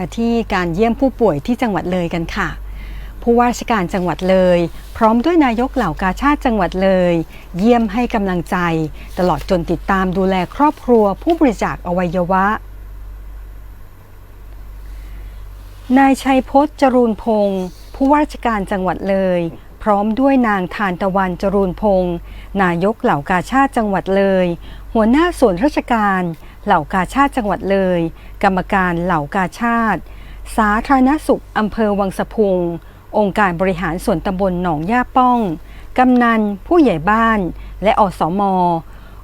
มาที่การเยี่ยมผู้ป่วยที่จังหวัดเลยกันค่ะ ผู้ว่าราชการจังหวัดเลย พร้อมด้วยนายกเหล่ากาชาติจังหวัดเลย เยี่ยมให้กำลังใจ ตลอดจนติดตามดูแลครอบครัวผู้บริจาคอวัยวะนายชัยพจน์จรูนพงศ์ผู้ว่าราชการจังหวัดเลย พร้อมด้วยนางทานตะวันจรูนพงศ์นายกเหล่ากาชาติจังหวัดเลย หัวหน้าส่วนราชการ เหล่ากาชาติจังหวัดเลย กรรมการเหล่ากาชาติ สาธารณสุขอำเภอวังสะพุง องค์การบริหารส่วนตำบลหนองย่าป้อง กำนัน ผู้ใหญ่บ้าน และอสม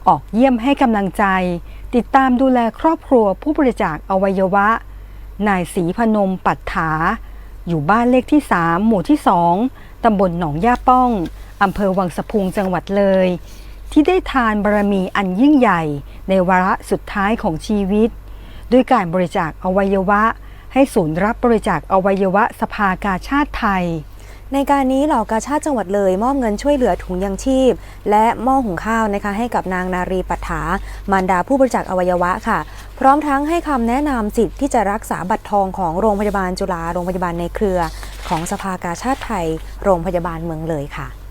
ออกเยี่ยมให้กำลังใจ ติดตามดูแลครอบครัวผู้บริจาคอวัยวะ นายศรีพนมปัตถา อยู่บ้านเลขที่ 3 หมู่ที่ 2ตำบลหนองย่าป้องอำเภอวังสะพุงจังหวัดเลย ที่ได้ทานบารมีอันยิ่งใหญ่ ในวาระสุดท้ายของชีวิต ด้วยการบริจาคอวัยวะ ให้ศูนย์รับบริจาคอวัยวะสภากาชาติไทย ในการนี้เหล่ากาชาติจังหวัดเลยมอบเงินช่วยเหลือถุงยังชีพ และหม้อหุงข้าวนะคะให้กับนางนารีปัฏฐามารดาผู้บริจาคอวัยวะค่ะ พร้อมทั้งให้คำแนะนำสิทธิ์ที่จะรักษาบัตรทองของโรงพยาบาลจุฬาโรงพยาบาลในเครือ ของสภากาชาติไทย โรงพยาบาลเมืองเลยค่ะ